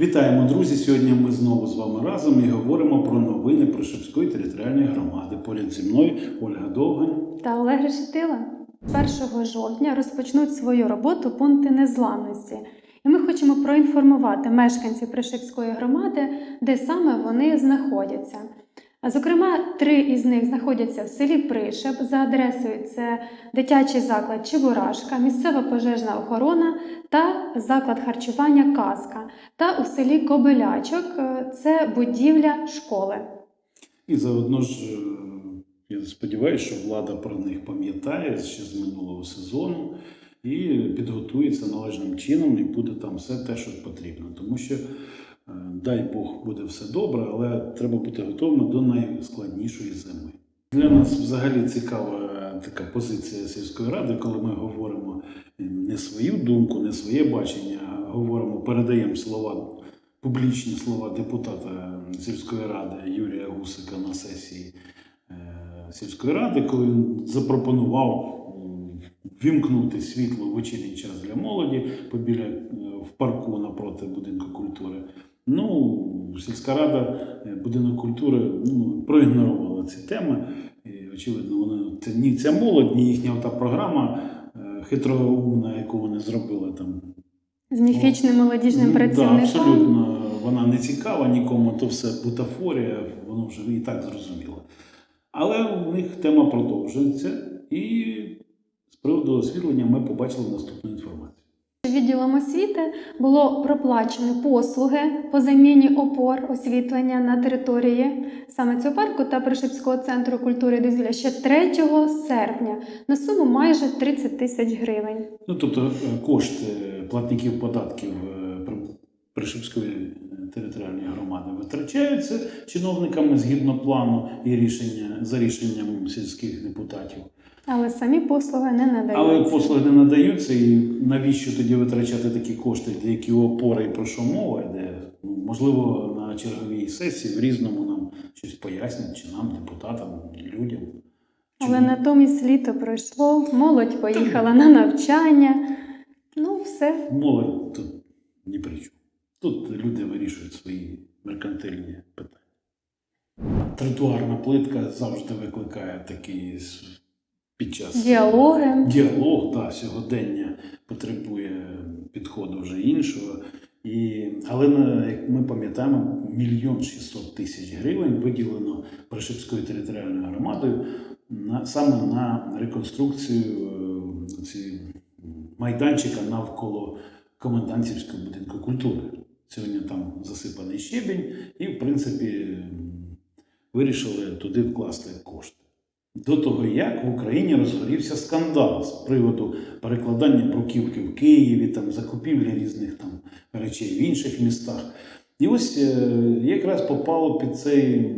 Вітаємо, друзі! Сьогодні ми знову з вами разом і говоримо про новини Прошепської територіальної громади. Поряд зі мною Ольга Довгань. та Олег Решетила 1 жовтня розпочнуть свою роботу пункти незламності. І ми хочемо проінформувати мешканців Пришипської громади, де саме вони знаходяться. Зокрема, три із них знаходяться в селі Пришеп за адресою це дитячий заклад Чебурашка, місцева пожежна охорона та заклад харчування Казка. Та у селі Кобилячок е, це будівля школи. І заодно ж е, я сподіваюся, що влада про них пам'ятає ще з минулого сезону і підготується належним чином, і буде там все те, що потрібно. Тому що, дай Бог, буде все добре, але треба бути готовим до найскладнішої зими. Для нас взагалі цікава е, така позиція сільської ради, коли ми говоримо не свою думку, не своє бачення, а говоримо, передаємо слова, публічні слова депутата сільської ради Юрія Гусика на сесії е, сільської ради, коли він запропонував вімкнути світло в вечірній час для молоді побіля е, в парку напроти будинку культури. Ну, сільська рада, е, будинок культури ну, проігнорувала ці теми. І, очевидно, вони це ні ця молодь, ні їхня та програма е, хитроумна, яку вони зробили там. З міфічним молодіжним Ну, працівником. абсолютно вона не цікава нікому, то все бутафорія, воно вже і так зрозуміло. Але у них тема продовжується, і з приводу освітлення ми побачили наступну інформацію. Відділом освіти було проплачено послуги по заміні опор освітлення на території саме цього парку та Пришипського центру культури дозвілля ще 3 серпня на суму майже 30 тисяч гривень. Ну, тобто е, кошти платників податків е, Пришипської територіальної громади витрачаються чиновниками згідно плану і рішення за рішенням сільських депутатів. Але самі послуги не надаються. Але послуги не надаються, і навіщо тоді витрачати такі кошти, для які опори і про що мова йде? Ну, можливо, на черговій сесії в різному нам щось пояснять, чи нам, депутатам, людям. Але натомість літо пройшло, молодь поїхала на навчання. Ну, все. Молодь тут ні при чому. Тут люди вирішують свої меркантильні питання. Тротуарна плитка завжди викликає такий під час Діалоги. діалог, да, сьогодення потребує підходу вже іншого. І, але як ми пам'ятаємо, мільйон шістсот тисяч гривень виділено Прошипською територіальною громадою на, саме на реконструкцію е, ці, майданчика навколо комендантівського будинку культури. Сьогодні там засипаний щебінь, і, в принципі, вирішили туди вкласти кошти. До того, як в Україні розгорівся скандал з приводу перекладання бруківки в Києві, там, закупівлі різних там, речей в інших містах. І ось е, якраз попало під цей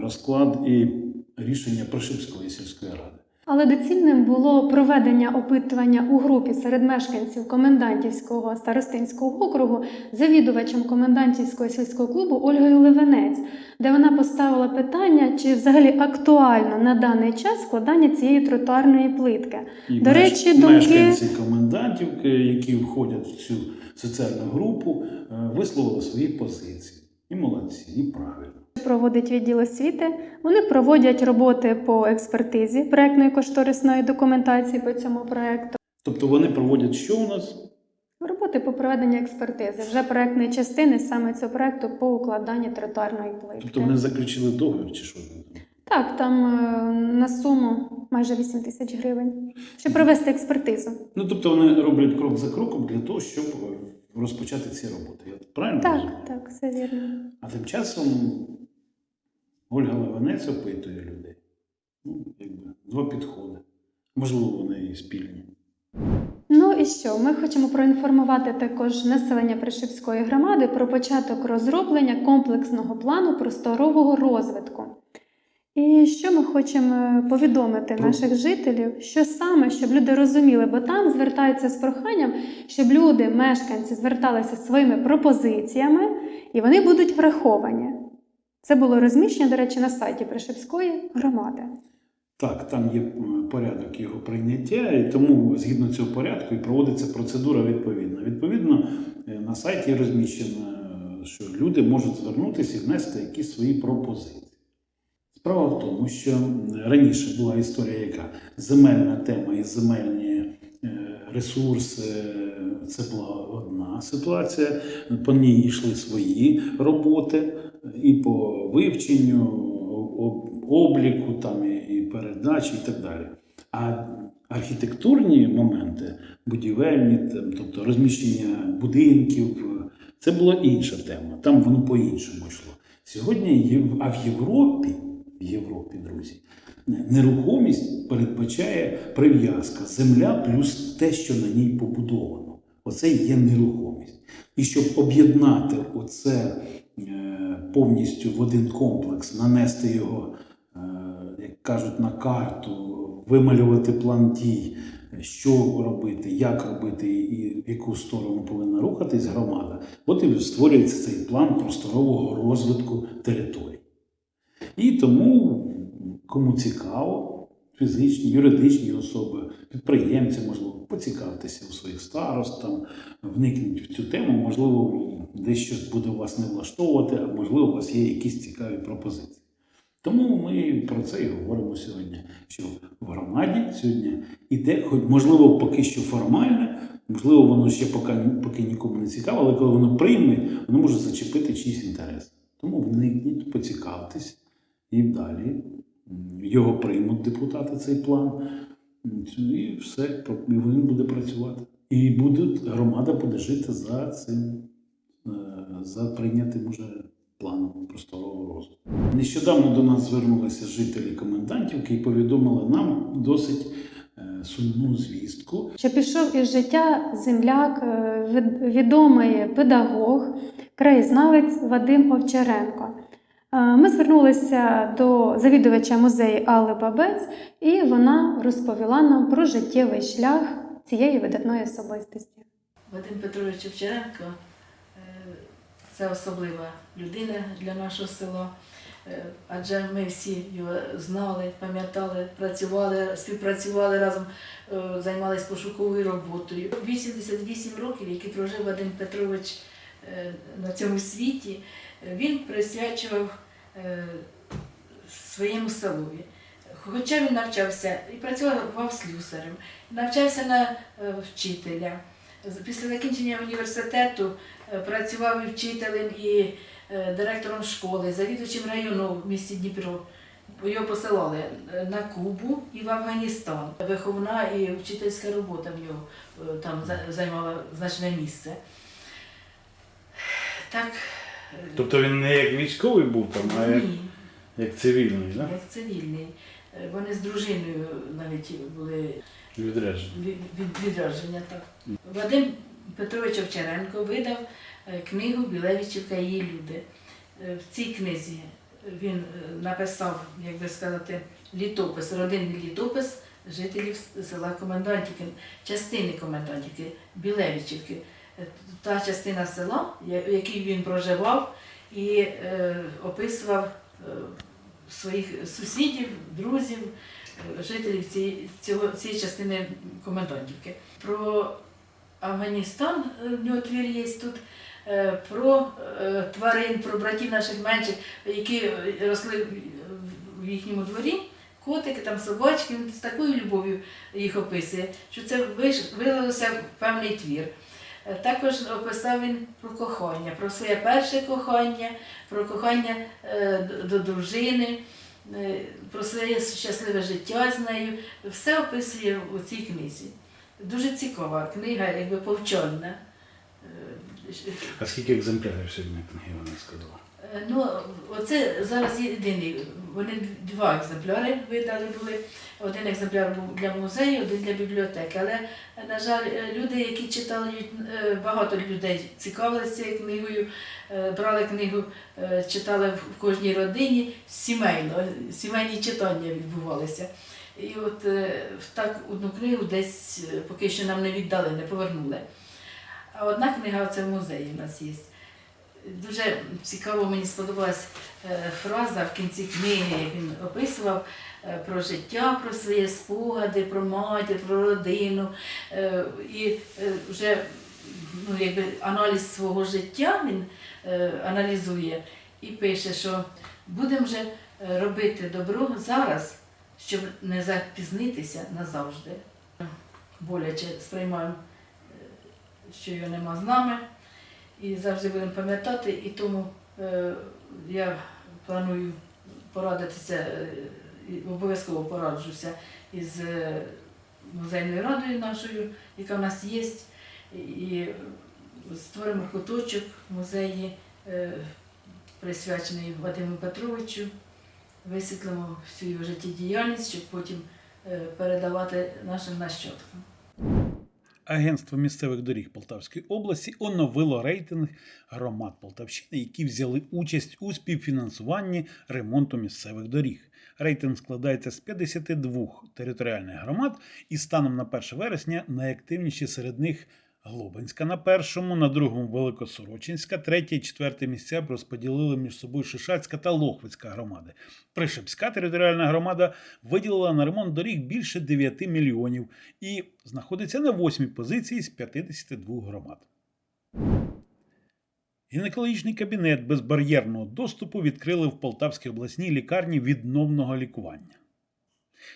розклад і рішення Пришипської сільської ради. Але доцільним було проведення опитування у групі серед мешканців комендантівського старостинського округу завідувачем комендантівського сільського клубу Ольгою Левенець, де вона поставила питання, чи взагалі актуально на даний час складання цієї тротуарної плитки. І До меш- речі, думки- мешканці комендантівки, які входять в цю соціальну групу, е, висловили свої позиції. І молодці, і правильно. Проводить відділ освіти. Вони проводять роботи по експертизі проектної кошторисної документації по цьому проекту. Тобто вони проводять що у нас? Роботи по проведенню експертизи вже проектної частини саме цього проекту по укладанні тротуарної плитки. Тобто вони заключили договір чи що? Так, там е, на суму майже 8 тисяч гривень, щоб провести експертизу. Ну тобто вони роблять крок за кроком для того, щоб розпочати ці роботи. Я правильно розумію? Так, так, все вірно. А тим часом Ольга Левенець опитує людей. Ну, якби два підходи. Можливо, вони і спільні. Ну і що? Ми хочемо проінформувати також населення Пришипської громади про початок розроблення комплексного плану просторового розвитку. І що ми хочемо повідомити Про- наших жителів, що саме, щоб люди розуміли, бо там звертаються з проханням, щоб люди, мешканці, зверталися зі своїми пропозиціями, і вони будуть враховані. Це було розміщено, до речі, на сайті Пришипської громади. Так, там є порядок його прийняття, і тому згідно цього порядку і проводиться процедура відповідна. Відповідно, е, на сайті розміщена що люди можуть звернутися і внести якісь свої пропозиції. Справа в тому, що раніше була історія, яка земельна тема і земельні е, ресурси е, це була одна ситуація. По ній йшли свої роботи і по вивченню, обліку там, і- передачі, і так далі. А архітектурні моменти, будівельні, тобто розміщення будинків, це була інша тема. Там воно по-іншому йшло. Сьогодні, а в Європі, в Європі, друзі, нерухомість передбачає прив'язка земля плюс те, що на ній побудовано. Оце є нерухомість. І щоб об'єднати оце е, повністю в один комплекс, нанести його, е, як кажуть, на карту, вималювати план дій, що робити, як робити і в яку сторону повинна рухатись громада. От і створюється цей план просторового розвитку територій. І тому, кому цікаво, фізичні, юридичні особи, підприємці, можливо, поцікавитися у своїх старост, там, вникнуть в цю тему, можливо, десь щось буде вас не влаштовувати, а можливо, у вас є якісь цікаві пропозиції. Тому ми про це і говоримо сьогодні. Що в громаді сьогодні іде, хоч можливо, поки що формальне, можливо, воно ще поки, поки нікому не цікаво, але коли воно прийме, воно може зачепити чийсь інтерес. Тому вникніть, поцікавтесь і далі його приймуть депутати цей план. І все, і він буде працювати. І буде, громада буде жити за цим, е, за прийнятим уже планом просторового розвитку. Нещодавно до нас звернулися жителі комендантівки і повідомили нам досить е, сумну звістку. що пішов із життя земляк, е, відомий педагог, краєзнавець Вадим Овчаренко. Е, Ми звернулися до завідувача музею Алли Бабець, і вона розповіла нам про життєвий шлях цієї видатної особистості. Вадим Петрович Овчаренко е, це особлива людина для нашого села. Е, Адже ми всі його знали, пам'ятали, працювали, співпрацювали разом, займалися пошуковою роботою. 88 років, які прожив Вадим Петрович на цьому світі, він присвячував своєму селові. Хоча він навчався і працював слюсарем, навчався на е, вчителя. Після закінчення університету е, працював і вчителем, і е, директором школи, завідувачем району в місті Дніпро. Його посилали е, на Кубу і в Афганістан. Виховна і вчительська робота в нього е, там займала значне місце. Так, е, Тобто він не як військовий був там, а як, ні, як цивільний, да? як цивільний. Е, Вони з дружиною навіть були відряджений. від- від- відродження. Так. Вадим Петрович Овчаренко видав е, книгу Білевичівка і її люди. Е, В цій книзі він е, написав, як би сказати, літопис, родинний літопис жителів с- села Комендантівки, частини Комендантівки, Білевичівки. Та частина села, в якій він проживав і е, описував е, своїх сусідів, друзів, е, жителів цієї, цього, цієї частини Комендантівки. Про Афганістан е, в нього твір є тут, е, про е, тварин, про братів наших менших, які росли в- їхньому дворі. Котики, там собачки, він з такою любов'ю їх описує, що це вилилося в певний твір. Е, Також описав він про кохання, про своє перше кохання, про кохання е, до- дружини, е, про своє щасливе життя з нею. Все описує у цій книзі. Дуже цікава книга, якби повчальна. Е, А скільки екземплярів сьогодні книги вона сказала? Е, Ну, оце зараз єдиний. Вони два екземпляри видали були. Один екземпляр був для музею, один для бібліотеки. Але, на жаль, е, люди, які читали, е, багато людей цікавилися цією книгою, брали книгу, читали в кожній родині сімейно, сімейні читання відбувалися. І от в так одну книгу десь поки що нам не віддали, не повернули. А одна книга це в музеї в нас є. Дуже цікаво мені сподобалась е, фраза в кінці книги, як він описував е, про життя, про свої спогади, про матір, про родину. Е, І вже ну, якби аналіз свого життя він аналізує і пише, що будемо вже робити добро зараз, щоб не запізнитися назавжди. Боляче сприймаємо, що його нема з нами, і завжди будемо пам'ятати, і тому е, я планую порадитися, е, обов'язково пораджуся із е, музейною радою нашою, яка в нас є, і створимо куточок в музеї, присвячений Вадиму Петровичу, висвітлимо всю його життєдіяльність, щоб потім передавати нашим нащадкам. Агентство місцевих доріг Полтавської області оновило рейтинг громад Полтавщини, які взяли участь у співфінансуванні ремонту місцевих доріг. Рейтинг складається з 52 територіальних громад, і станом на 1 вересня найактивніші серед них Глобинська на першому, на другому Великосорочинська, третє і четверте місця розподілили між собою Шишацька та Лохвицька громади. Пришепська територіальна громада виділила на ремонт доріг більше 9 мільйонів і знаходиться на восьмій позиції з 52 громад. Гінекологічний кабінет безбар'єрного доступу відкрили в Полтавській обласній лікарні відновного лікування.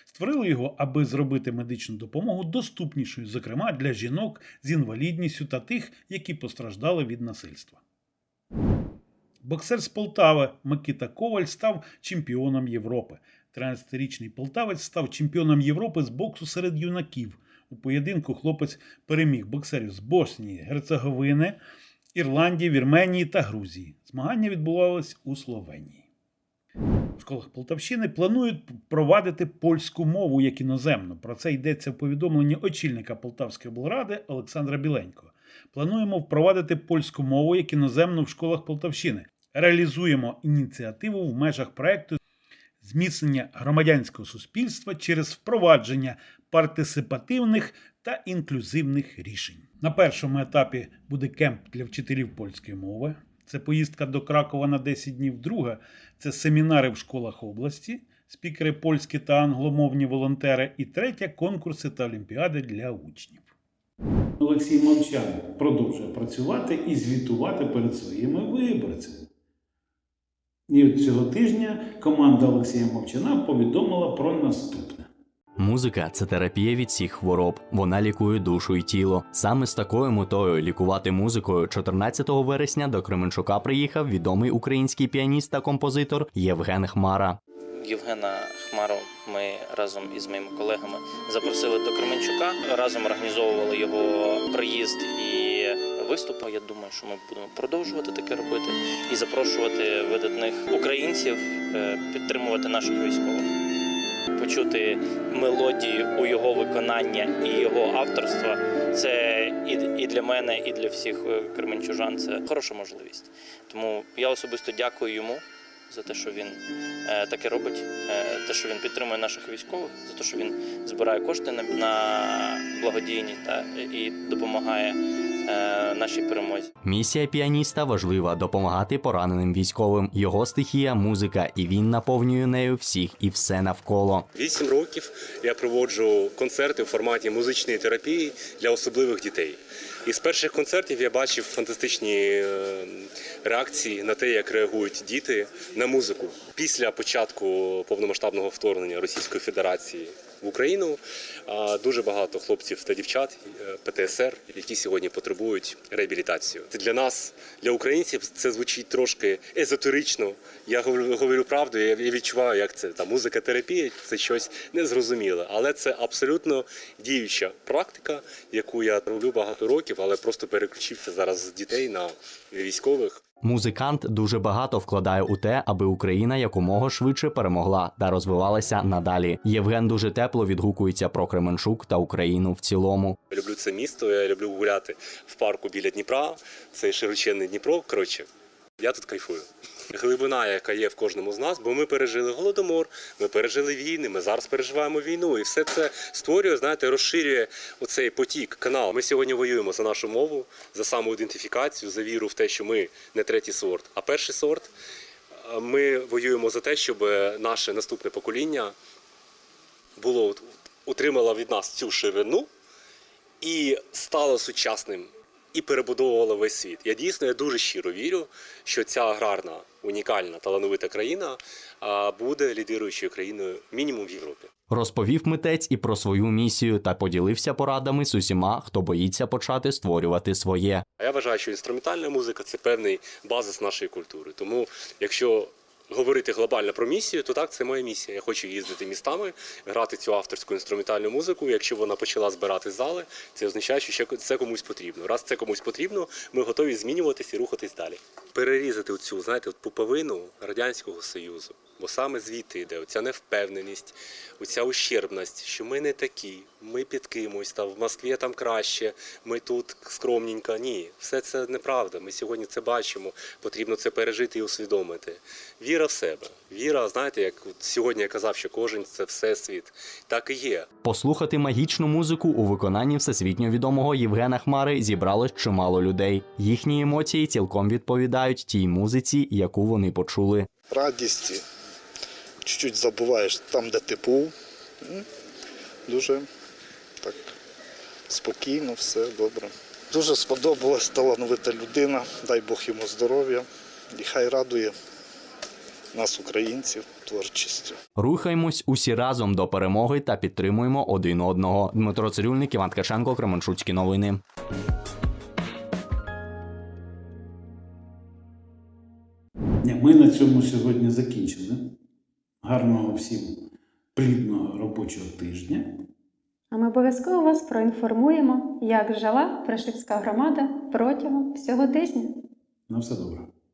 Створили його, аби зробити медичну допомогу доступнішою, зокрема для жінок з інвалідністю та тих, які постраждали від насильства. Боксер з Полтави Микита Коваль став чемпіоном Європи. 13-річний полтавець став чемпіоном Європи з боксу серед юнаків. У поєдинку хлопець переміг боксерів з Боснії, Герцеговини, Ірландії, Вірменії та Грузії. Змагання відбувалось у Словенії. В школах Полтавщини планують провадити польську мову як іноземну. Про це йдеться в повідомленні очільника Полтавської облради Олександра Біленького. Плануємо впровадити польську мову як іноземну в школах Полтавщини. Реалізуємо ініціативу в межах проекту зміцнення громадянського суспільства через впровадження партисипативних та інклюзивних рішень. На першому етапі буде кемп для вчителів польської мови. Це поїздка до Кракова на 10 днів. Друга це семінари в школах області, спікери польські та англомовні волонтери. І третя конкурси та олімпіади для учнів. Олексій Мовчан продовжує працювати і звітувати перед своїми виборцями. І цього тижня команда Олексія Мовчана повідомила про наступне. Музика це терапія від всіх хвороб. Вона лікує душу і тіло. Саме з такою метою лікувати музикою 14 вересня до Кременчука приїхав відомий український піаніст та композитор Євген Хмара. Євгена Хмару ми разом із моїми колегами запросили до Кременчука. Разом організовували його приїзд і виступи. Я думаю, що ми будемо продовжувати таке робити і запрошувати видатних українців е, підтримувати наших військових. Почути мелодії у його виконання і його авторства це і, для мене, і для всіх е, кременчужан. Це хороша можливість. Тому я особисто дякую йому за те, що він е, таке робить, е, те, що він підтримує наших військових, за те, що він збирає кошти на, благодійні та і допомагає нашій перемозі. Місія піаніста важлива допомагати пораненим військовим. Його стихія музика, і він наповнює нею всіх і все навколо. Вісім років я проводжу концерти в форматі музичної терапії для особливих дітей. І з перших концертів я бачив фантастичні е, реакції на те, як реагують діти на музику. Після початку повномасштабного вторгнення Російської Федерації в Україну дуже багато хлопців та дівчат е, ПТСР, які сьогодні потребують реабілітацію. Для нас, для українців, це звучить трошки езотерично. Я говорю, правду, я відчуваю, як це та музика терапія, це щось незрозуміле, але це абсолютно діюча практика, яку я роблю багато років, але просто переключився зараз з дітей на військових. Музикант дуже багато вкладає у те, аби Україна якомога швидше перемогла та розвивалася надалі. Євген дуже тепло відгукується про Кременчук та Україну в цілому. Люблю це місто, я люблю гуляти в парку біля Дніпра. Це широченний Дніпро. Коротше, я тут кайфую. Глибина, яка є в кожному з нас, бо ми пережили голодомор, ми пережили війни, ми зараз переживаємо війну, і все це створює, знаєте, розширює оцей потік, канал. Ми сьогодні воюємо за нашу мову, за самоідентифікацію, за віру в те, що ми не третій сорт, а перший сорт. Ми воюємо за те, щоб наше наступне покоління було отримало від нас цю ширину і стало сучасним і перебудовувала весь світ. Я дійсно я дуже щиро вірю, що ця аграрна, унікальна, талановита країна буде лідируючою країною мінімум в Європі. Розповів митець і про свою місію та поділився порадами з усіма, хто боїться почати створювати своє. Я вважаю, що інструментальна музика це певний базис нашої культури. Тому, якщо говорити глобально про місію, то так це моя місія. Я хочу їздити містами, грати цю авторську інструментальну музику. Якщо вона почала збирати зали, це означає, що ще це комусь потрібно. Раз це комусь потрібно, ми готові змінюватися і рухатись далі. Перерізати цю, знаєте, пуповину радянського союзу. Бо саме звідти йде оця невпевненість, оця ущербність, що ми не такі, ми під кимось, та в Москві там краще, ми тут скромненько. Ні, все це неправда. Ми сьогодні це бачимо. Потрібно це пережити і усвідомити. Віра в себе. Віра, знаєте, як от сьогодні я казав, що кожен це всесвіт. Так і є. Послухати магічну музику у виконанні всесвітньо відомого Євгена Хмари зібралось чимало людей. Їхні емоції цілком відповідають тій музиці, яку вони почули. радість, чуть-чуть забуваєш там, де ти був. Дуже так спокійно, все добре. Дуже сподобалась талановита людина, дай Бог йому здоров'я. І хай радує нас, українців, творчістю. Рухаймось усі разом до перемоги та підтримуємо один одного. Дмитро Цирюльник, Іван Ткаченко, Кременчуцькі новини. Ми на цьому сьогодні закінчили. Гарного всім плідного робочого тижня. А ми обов'язково вас проінформуємо, як жила Пришипська громада протягом всього тижня. На все добре.